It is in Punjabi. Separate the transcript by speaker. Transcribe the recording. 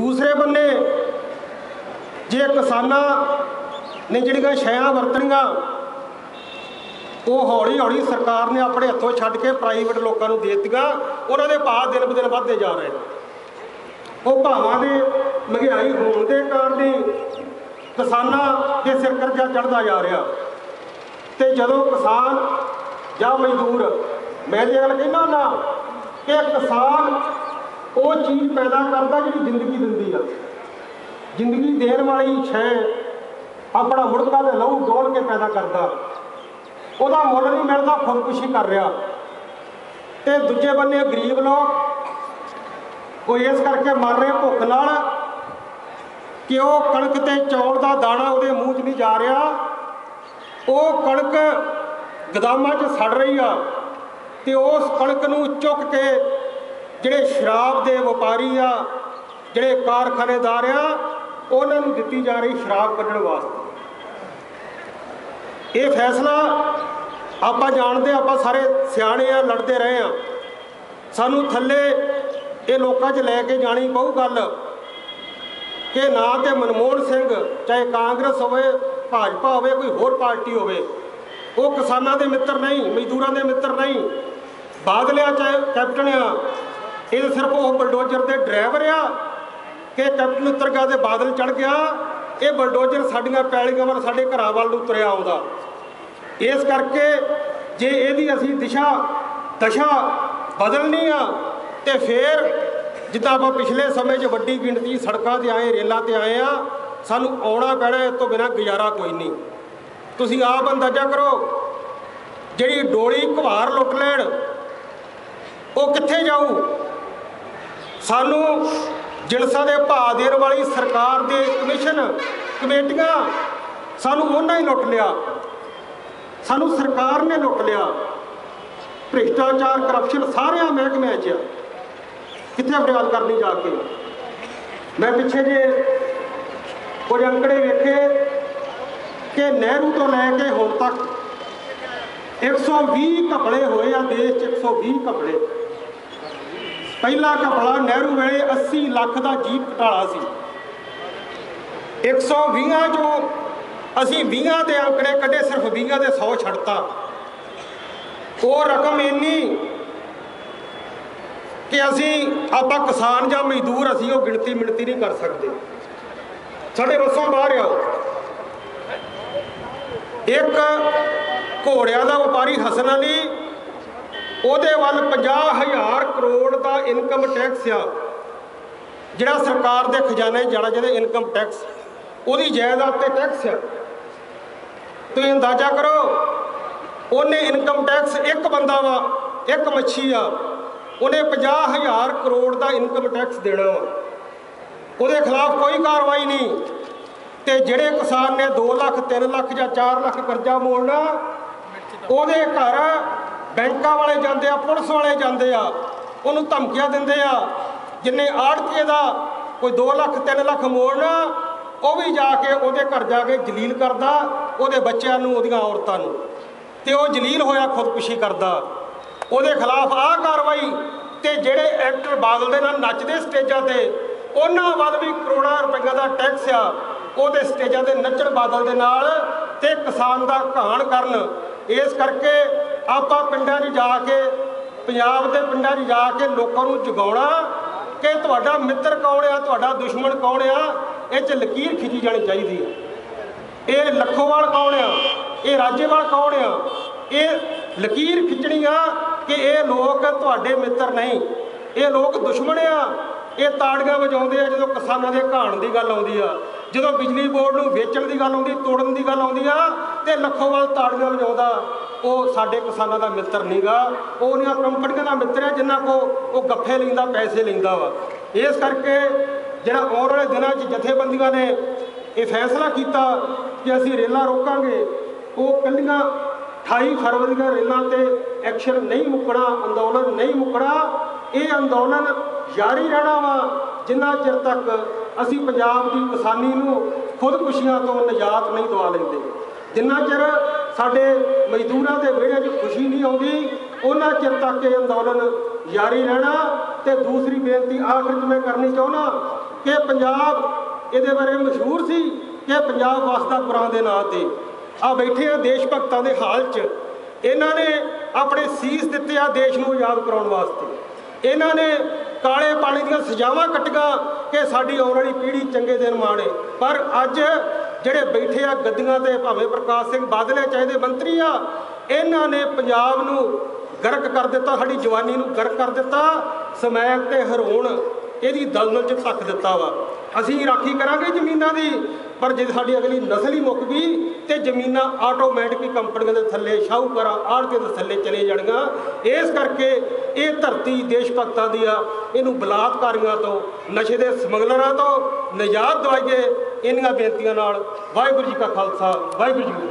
Speaker 1: ਦੂਸਰੇ ਬੰਨੇ ਜੇ ਕਿਸਾਨਾਂ ਨੇ ਜਿਹੜੀਆਂ ਸ਼ੈਆਂ ਵਰਤਣੀਆਂ, ਉਹ ਹੌਲੀ ਹੌਲੀ ਸਰਕਾਰ ਨੇ ਆਪਣੇ ਹੱਥੋਂ ਛੱਡ ਕੇ ਪ੍ਰਾਈਵੇਟ ਲੋਕਾਂ ਨੂੰ ਦੇ ਦਿੱਤੀਆਂ, ਉਹਨਾਂ ਦੇ ਭਾਅ ਦਿਨ ਬ ਦਿਨ ਵੱਧਦੇ ਜਾ ਰਹੇ ਉਹ ਭਾਵਾਂ ਦੇ ਮਹਿੰਗਾਈ ਹੋਣ ਦੇ ਕਾਰਨ ਹੀ ਕਿਸਾਨਾਂ ਦੇ ਸਿਰ ਕਰਜ਼ਾ ਚੜਦਾ ਜਾ ਰਿਹਾ। ਤੇ ਜਦੋਂ ਕਿਸਾਨ ਜਾਂ ਮਜ਼ਦੂਰ, ਮੈਂ ਇਹ ਗੱਲ ਕਹਿੰਦਾ ਨਾ ਕਿ ਕਿਸਾਨ ਉਹ ਚੀਜ਼ ਪੈਦਾ ਕਰਦਾ ਜਿਹੜੀ ਜ਼ਿੰਦਗੀ ਦਿੰਦੀ ਆ। ਜ਼ਿੰਦਗੀ ਦੇਣ ਵਾਲੀ ਸ਼ੈ ਆਪਣਾ ਮੁੜਕਾ ਦੇ ਲਹੂ ਡੋਲ ਕੇ ਪੈਦਾ ਕਰਦਾ। ਉਹਦਾ ਮੁੱਲ ਨਹੀਂ ਮਿਲਦਾ, ਖੁਦਕੁਸ਼ੀ ਕਰ ਰਿਹਾ। ਤੇ ਦੂਜੇ ਬੰਨੇ ਗਰੀਬ ਲੋਕ ਕੋਈ ਇਸ ਕਰਕੇ ਮਰ ਰਹੇ, ਭੁੱਖ ਨਾਲ ਕਿ ਉਹ ਕਣਕ ਤੇ ਚੌਲ ਦਾ ਦਾਣਾ ਉਹਦੇ ਮੂੰਹ 'ਚ ਨਹੀਂ ਜਾ ਰਿਹਾ। ਉਹ ਕਣਕ ਗਦਾਮਾਂ 'ਚ ਸੜ ਰਹੀ ਆ ਤੇ ਉਸ ਕਣਕ ਨੂੰ ਚੁੱਕ ਕੇ ਜਿਹੜੇ ਸ਼ਰਾਬ ਦੇ ਵਪਾਰੀ ਆ, ਜਿਹੜੇ ਕਾਰਖਾਨੇਦਾਰ ਆ, ਉਹਨਾਂ ਨੂੰ ਦਿੱਤੀ ਜਾ ਰਹੀ ਸ਼ਰਾਬ ਕੱਢਣ ਵਾਸਤੇ। ਇਹ ਫੈਸਲਾ ਆਪਾਂ ਜਾਣਦੇ ਆਪਾਂ ਸਾਰੇ ਸਿਆਣੇ ਆ, ਲੜਦੇ ਰਹੇ ਆ। ਸਾਨੂੰ ਥੱਲੇ ਇਹ ਲੋਕਾਂ 'ਚ ਲੈ ਕੇ ਜਾਣੀ ਪਊ ਗੱਲ ਕਿ ਨਾ ਤੇ ਮਨਮੋਹਨ ਸਿੰਘ, ਚਾਹੇ ਕਾਂਗਰਸ ਹੋਵੇ, ਭਾਜਪਾ ਹੋਵੇ, ਕੋਈ ਹੋਰ ਪਾਰਟੀ ਹੋਵੇ, ਉਹ ਕਿਸਾਨਾਂ ਦੇ ਮਿੱਤਰ ਨਹੀਂ, ਮਜ਼ਦੂਰਾਂ ਦੇ ਮਿੱਤਰ ਨਹੀਂ। ਬਾਦਲਿਆ ਚਾਹੇ ਕੈਪਟਨ ਆ ਇਹ ਤਾਂ ਸਿਰਫ ਉਹ ਬਲਡੋਜ਼ਰ ਦੇ ਡਰਾਈਵਰ ਆ ਕਿ ਕੈਪਟਨ ਉੱਤਰ ਗਿਆ ਤੇ ਬਾਦਲ ਚੜ ਗਿਆ। ਇਹ ਬਲਡੋਜ਼ਰ ਸਾਡੀਆਂ ਪੈਲੀਆਂ ਵੱਲ, ਸਾਡੇ ਘਰਾਂ ਵੱਲ ਨੂੰ ਤੁਰਿਆ ਆਉਂਦਾ। ਇਸ ਕਰਕੇ ਜੇ ਇਹਦੀ ਅਸੀਂ ਦਿਸ਼ਾ, ਦਸ਼ਾ ਬਦਲਣੀ ਆ, ਤੇ ਫੇਰ ਜਿੱਦਾਂ ਆਪਾਂ ਪਿਛਲੇ ਸਮੇਂ 'ਚ ਵੱਡੀ ਗਿਣਤੀ ਸੜਕਾਂ ਤੇ ਆਏ, ਰੇਲਾਂ ਤੇ ਆਏ ਆ, ਸਾਨੂੰ ਆਉਣਾ ਪੈਣਾ, ਇਸ ਤੋਂ ਬਿਨਾ ਗੁਜ਼ਾਰਾ ਕੋਈ ਨਹੀਂ। ਤੁਸੀਂ ਆਪ ਅੰਦਾਜ਼ਾ ਕਰੋ, ਜਿਹੜੀ ਡੋਲੀ ਘਵਾਰ ਲੁੱਟ ਲੈਣ, ਉਹ ਕਿੱਥੇ ਜਾਊ? ਸਾਨੂੰ ਜਿਲਸਾ ਦੇ ਭਾਅ ਦੇਣ ਵਾਲੀ ਸਰਕਾਰ ਦੇ ਕਮਿਸ਼ਨ ਕਮੇਟੀਆਂ ਸਾਨੂੰ ਉਹਨਾਂ ਹੀ ਲੁੱਟ ਲਿਆ। ਸਾਨੂੰ ਸਰਕਾਰ ਨੇ ਲੁੱਟ ਲਿਆ। ਭ੍ਰਿਸ਼ਟਾਚਾਰ ਕਰਪਸ਼ਨ ਸਾਰਿਆਂ ਮਹਿਕਮਿਆਂ 'ਚ ਕਿੱਥੇ ਫਰਿਆਦ ਕਰਨੀ ਜਾ ਕੇ? ਮੈਂ ਪਿੱਛੇ ਜੇ ਕੁਝ ਅੰਕੜੇ ਵੇਖੇ ਕਿ ਨਹਿਰੂ ਤੋਂ ਲੈ ਕੇ ਹੁਣ ਤੱਕ 120 ਘਪਲੇ ਹੋਏ ਆ, ਦੇਸ਼ 'ਚ 120 ਘਪਲੇ। ਪਹਿਲਾ ਘਪਲਾ ਨਹਿਰੂ ਵੇਲੇ 80 ਲੱਖ ਦਾ ਜੀਪ ਘਟਾਲਾ ਸੀ। 120 ਚੋਂ ਅਸੀਂ 20 ਦੇ ਅੰਕੜੇ ਕੱਢੇ, ਸਿਰਫ 20 ਦੇ 100 ਛੱਡਤਾ। ਉਹ ਰਕਮ ਇੰਨੀ ਕਿ ਅਸੀਂ ਆਪਾਂ ਕਿਸਾਨ ਜਾਂ ਮਜ਼ਦੂਰ ਅਸੀਂ ਉਹ ਗਿਣਤੀ ਮਿਣਤੀ ਨਹੀਂ ਕਰ ਸਕਦੇ। ਸਾਡੇ ਰਸੋਂ ਬਾਹਰ ਆ ਇੱਕ ਘੋੜਿਆਂ ਦਾ ਵਪਾਰੀ ਹਸਨ ਅਲੀ ਉਹਦੇ ਵੱਲ 50000 ਕਰੋੜ ਇਨਕਮ ਟੈਕਸ ਆ। ਜਿਹੜਾ ਸਰਕਾਰ ਦੇ ਖਜ਼ਾਨੇ ਜਾਣਾ ਜਿਹਦੇ ਇਨਕਮ ਟੈਕਸ ਉਹਦੀ ਜਾਇਦਾਦ ਤੇ ਟੈਕਸ ਆ। ਤੁਸੀਂ ਅੰਦਾਜ਼ਾ ਕਰੋ, ਉਹਨੇ ਇਨਕਮ ਟੈਕਸ ਇੱਕ ਬੰਦਾ ਵਾ, ਇੱਕ ਮੱਛੀ ਆ, ਉਹਨੇ 50000 ਕਰੋੜ ਦਾ ਇਨਕਮ ਟੈਕਸ ਦੇਣਾ ਵਾ। ਉਹਦੇ ਖਿਲਾਫ ਕੋਈ ਕਾਰਵਾਈ ਨਹੀਂ। ਤੇ ਜਿਹੜੇ ਕਿਸਾਨ ਨੇ 2 ਲੱਖ 3 ਲੱਖ ਜਾਂ 4 ਲੱਖ ਕਰਜ਼ਾ ਮੋੜਨਾ, ਉਹਦੇ ਘਰ ਬੈਂਕਾਂ ਵਾਲੇ ਜਾਂਦੇ ਆ, ਪੁਲਿਸ ਵਾਲੇ ਜਾਂਦੇ ਆ। ਉਹਨੂੰ ਧਮਕੀਆਂ ਦਿੰਦੇ ਆ। ਜਿੰਨੇ ਆੜਤੀਏ ਦਾ ਕੋਈ 2 ਲੱਖ 3 ਲੱਖ ਮੋੜਨਾ, ਉਹ ਵੀ ਜਾ ਕੇ ਉਹਦੇ ਘਰ ਜਾ ਕੇ ਜਲੀਲ ਕਰਦਾ, ਉਹਦੇ ਬੱਚਿਆਂ ਨੂੰ, ਉਹਦੀਆਂ ਔਰਤਾਂ ਨੂੰ। ਤੇ ਉਹ ਜਲੀਲ ਹੋਇਆ, ਖੁਦਕੁਸ਼ੀ ਕਰਦਾ। ਉਹਦੇ ਖਿਲਾਫ ਆਹ ਕਾਰਵਾਈ ਤੇ ਜਿਹੜੇ ਐਕਟਰ ਬਾਦਲ ਦੇ ਨਾਲ ਨੱਚਦੇ ਸਟੇਜਾਂ ਤੇ, ਉਹਨਾਂ ਵੱਲ ਵੀ ਕਰੋੜਾਂ ਰੁਪਈਆ ਦਾ ਟੈਕਸ ਆ। ਉਹਦੇ ਸਟੇਜਾਂ ਤੇ ਨੱਚਣ ਬਾਦਲ ਦੇ ਨਾਲ ਤੇ ਕਿਸਾਨ ਦਾ ਘਾਣ ਕਰਨ। ਇਸ ਕਰਕੇ ਆਪਾਂ ਪਿੰਡਾਂ 'ਚ ਜਾ ਕੇ ਪੰਜਾਬ ਦੇ ਪਿੰਡਾਂ 'ਚ ਜਾ ਕੇ ਲੋਕਾਂ ਨੂੰ ਜਗਾਉਣਾ ਕਿ ਤੁਹਾਡਾ ਮਿੱਤਰ ਕੌਣ ਆ, ਤੁਹਾਡਾ ਦੁਸ਼ਮਣ ਕੌਣ ਆ, ਇਹ 'ਚ ਲਕੀਰ ਖਿੱਚੀ ਜਾਣੀ ਚਾਹੀਦੀ ਹੈ ਇਹ ਲੱਖੋਵਾਲ ਕੌਣ ਆ, ਇਹ ਰਾਜੇਵਾਲ ਕੌਣ ਆ, ਇਹ ਲਕੀਰ ਖਿੱਚਣੀ ਆ ਕਿ ਇਹ ਲੋਕ ਤੁਹਾਡੇ ਮਿੱਤਰ ਨਹੀਂ। ਇਹ ਲੋਕ ਦੁਸ਼ਮਣ ਆ, ਇਹ ਤਾੜੀਆਂ ਵਜਾਉਂਦੇ ਆ ਜਦੋਂ ਕਿਸਾਨਾਂ ਦੇ ਘਾਣ ਦੀ ਗੱਲ ਆਉਂਦੀ ਆ, ਜਦੋਂ ਬਿਜਲੀ ਬੋਰਡ ਨੂੰ ਵੇਚਣ ਦੀ ਗੱਲ ਆਉਂਦੀ, ਤੋੜਨ ਦੀ ਗੱਲ ਆਉਂਦੀ ਆ, ਤੇ ਲੱਖੋਵਾਲ ਤਾੜੀਆਂ ਵਜਾਉਂਦਾ। ਉਹ ਸਾਡੇ ਕਿਸਾਨਾਂ ਦਾ ਮਿੱਤਰ ਨਹੀਂਗਾ ਉਹ ਉਹਨਾਂ ਕੰਪਨੀਆਂ ਦਾ ਮਿੱਤਰ ਹੈ ਜਿਨ੍ਹਾਂ ਕੋ ਉਹ ਗੱਫੇ ਲੈਂਦਾ, ਪੈਸੇ ਲੈਂਦਾ ਵਾ। ਇਸ ਕਰਕੇ ਜਿਹੜਾ ਆਉਣ ਵਾਲੇ ਦਿਨਾਂ 'ਚ ਜਥੇਬੰਦੀਆਂ ਨੇ ਇਹ ਫੈਸਲਾ ਕੀਤਾ ਕਿ ਅਸੀਂ ਰੇਲਾਂ ਰੋਕਾਂਗੇ। ਉਹ ਕੱਲੀਆਂ 28 ਫਰਵਰੀ ਦੀਆਂ ਰੇਲਾਂ ਤੇ ਐਕਸ਼ਨ ਨਹੀਂ ਮੁੱਕਣਾ, ਅੰਦੋਲਨ ਨਹੀਂ ਮੁੱਕਣਾ, ਇਹ ਅੰਦੋਲਨ ਜਾਰੀ ਰਹਿਣਾ ਵਾ, ਜਿੰਨਾ ਚਿਰ ਤੱਕ ਅਸੀਂ ਪੰਜਾਬ ਦੀ ਕਿਸਾਨੀ ਨੂੰ ਖੁਦਕੁਸ਼ੀਆਂ ਤੋਂ ਨਿਜਾਤ ਨਹੀਂ ਦਵਾ ਲੈਂਦੇ। ਜਿੰਨਾ ਚਿਰ ਸਾਡੇ ਮਜ਼ਦੂਰਾਂ ਦੇ ਵਿਹੜੇ 'ਚ ਖੁਸ਼ੀ ਨਹੀਂ ਆਉਂਦੀ। ਉਹਨਾਂ ਚਿਰ ਤੱਕ ਇਹ ਅੰਦੋਲਨ ਜਾਰੀ ਰਹਿਣਾ। ਤੇ ਦੂਸਰੀ ਬੇਨਤੀ ਆਖਰ 'ਚ ਮੈਂ ਕਰਨੀ ਚਾਹੁੰਦਾ ਕਿ ਪੰਜਾਬ ਇਹਦੇ ਬਾਰੇ ਮਸ਼ਹੂਰ ਸੀ ਕਿ ਪੰਜਾਬ ਵਸਦਾ ਕੁਰਾਂ ਦੇ ਨਾਂ ਤੇ। ਆ ਬੈਠੇ ਆ ਦੇਸ਼ ਭਗਤਾਂ ਦੇ ਹਾਲ 'ਚ। ਇਹਨਾਂ ਨੇ ਆਪਣੇ ਸੀਸ ਦਿੱਤੇ ਆ ਦੇਸ਼ ਨੂੰ ਆਜ਼ਾਦ ਕਰਾਉਣ ਵਾਸਤੇ। ਇਹਨਾਂ ਨੇ ਕਾਲੇ ਪਾਣੀ ਦੀਆਂ ਸਜ਼ਾਵਾਂ ਕੱਟੀਆਂ ਕਿ ਸਾਡੀ ਆਉਣ ਵਾਲੀ ਪੀੜ੍ਹੀ ਚੰਗੇ ਦਿਨ ਮਾਣੇ। ਪਰ ਅੱਜ ਜਿਹੜੇ ਬੈਠੇ ਆ ਗੱਦੀਆਂ ਤੇ, ਭਾਵੇਂ ਪ੍ਰਕਾਸ਼ ਸਿੰਘ ਬਾਦਲ ਆ ਚਾਹੇ ਦੇ ਮੰਤਰੀ ਆ, ਇਹਨਾਂ ਨੇ ਪੰਜਾਬ ਨੂੰ ਗਰਕ ਕਰ ਦਿੱਤਾ, ਸਾਡੀ ਜਵਾਨੀ ਨੂੰ ਗਰਕ ਕਰ ਦਿੱਤਾ, ਸਮੈਕ ਤੇ ਹਰੋਣ ਇਹਦੀ ਦਲਦਲ 'ਚ ਧੱਕ ਦਿੱਤਾ ਵਾ। ਅਸੀਂ ਰਾਖੀ ਕਰਾਂਗੇ ਜ਼ਮੀਨਾਂ ਦੀ, ਪਰ ਜੇ ਸਾਡੀ ਅਗਲੀ ਨਸਲ ਹੀ ਮੁੱਕ ਗਈ ਤੇ ਜ਼ਮੀਨਾਂ ਆਟੋਮੈਟਿਕ ਕੰਪਨੀਆਂ ਦੇ ਥੱਲੇ, ਸ਼ਾਹੂਕਾਰਾਂ ਆੜ੍ਹਤੇ ਦੇ ਥੱਲੇ ਚਲੇ ਜਾਣਗੀਆਂ। ਇਸ ਕਰਕੇ ਇਹ ਧਰਤੀ ਦੇਸ਼ ਭਗਤਾਂ ਦੀ ਆ, ਇਹਨੂੰ ਬਲਾਤਕਾਰੀਆਂ ਤੋਂ, ਨਸ਼ੇ ਦੇ ਸਮਗਲਰਾਂ ਤੋਂ ਨਜ਼ਾਤ ਦਵਾਈਏ। ਇਹਨਾਂ ਬੇਨਤੀਆਂ ਨਾਲ ਵਾਹਿਗੁਰੂ ਜੀ ਕਾ ਖਾਲਸਾ ਵਾਹਿਗੁਰੂ ਜੀ